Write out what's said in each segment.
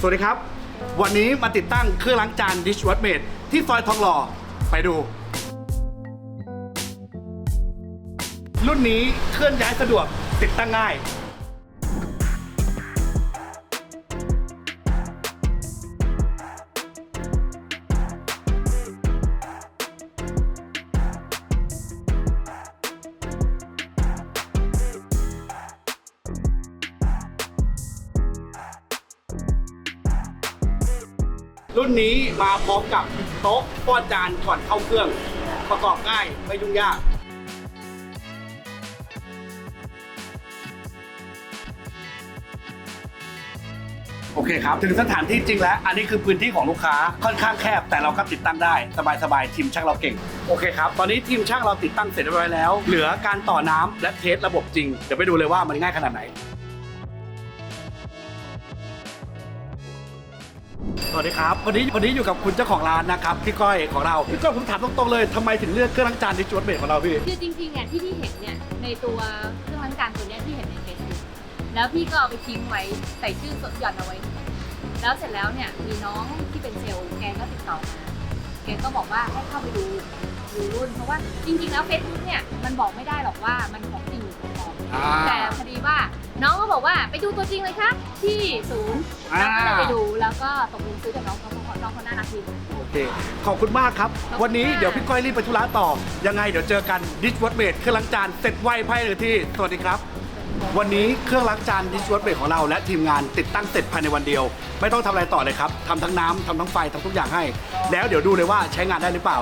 สวัสดีครับ วันนี้มาติดตั้งเครื่องล้างจาน Dishwash Mate ที่ซอยทองหล่อไปดู รุ่นนี้เคลื่อนย้ายสะดวกติดตั้งง่าย รุ่นนี้มาพร้อมกับโต๊ะป้อนจานก่อนเข้าเครื่อง ประกอบง่ายไม่ยุ่งยาก โอเคครับ ถึงสถานที่จริงแล้ว อันนี้คือพื้นที่ของลูกค้าค่อนข้างแคบ แต่เราก็ติดตั้งได้ สบายๆทีมช่างเราเก่ง โอเคครับ ตอนนี้ทีมช่างเราติดตั้งเสร็จเรียบร้อยแล้ว เหลือการต่อน้ำและเทสระบบจริง เดี๋ยวไปดูเลยว่ามันง่ายขนาดไหน สวัสดีครับ วันนี้วันนี้อยู่กับคุณเจ้าของร้านนะครับพี่ก้อยของเราพี่ก้อยผมถามตรงๆเลยทำไมถึงเลือกเครื่องล้างจานดิจิทัลเบรของเราพี่คือจริงๆเนี่ยที่พี่เห็นเนี่ยในตัวเครื่องล้างจานตัวเนี้ยที่เห็นในเฟซบุ๊กแล้วพี่ก็เอาไปทิ้งไว้ใส่ชื่อสดหย่อนเอาไว้ แล้วเสร็จแล้วเนี่ยมีน้องที่เป็นเซลล์แกก็ติดต่อมาแกก็บอกว่าให้เข้าไปดูดูรุ่นเพราะว่าจริงๆแล้วเฟซบุ๊กเนี่ยมันบอกไม่ได้หรอกว่ามันของจริงหรือของปลอมอ่าแต่พอดีว่าน้องก็บอกว่าไปดูตัวจริงเลยครับที่ศูนย์อ่า แล้วก็ตกลงซื้อกับน้องเขาเพราะน้องเขาน่ารักดี โอเค ขอบคุณมากครับ ขอบคุณวันนี้ค่ะ เดี๋ยวพี่ก้อยรีบไปธุระต่อ ยังไงเดี๋ยวเจอกันดิจิทัลเบรเครื่องล้างจานเสร็จไวภายในที่ สวัสดีครับ วันนี้เครื่องล้างจานดิจิทัลเบรของเราและทีมงานติดตั้งเสร็จภายในวันเดียว ไม่ต้องทำอะไรต่อเลยครับทำทั้งน้ำทำทั้งไฟทำทุกอย่างให้ แล้วเดี๋ยวดูเลยว่าใช้งานได้หรือเปล่า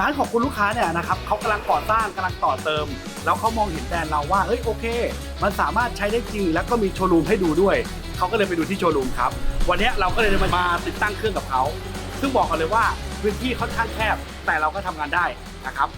ร้านของคุณลูกค้าเนี่ยนะครับเขากำลังก่อสร้างกำลังต่อเติม แล้วเขามองเห็นแบรนด์เราว่าเฮ้ยโอเค มันสามารถใช้ได้จริง แล้วก็มีโชว์รูมให้ดูด้วยเขาก็เลยไปดูที่โชว์รูมครับ วันนี้เราก็เลยมาติดตั้งเครื่องกับเขา ซึ่งบอกกันเลยว่าพื้นที่ค่อนข้างแคบ แต่เราก็ทำงานได้นะครับ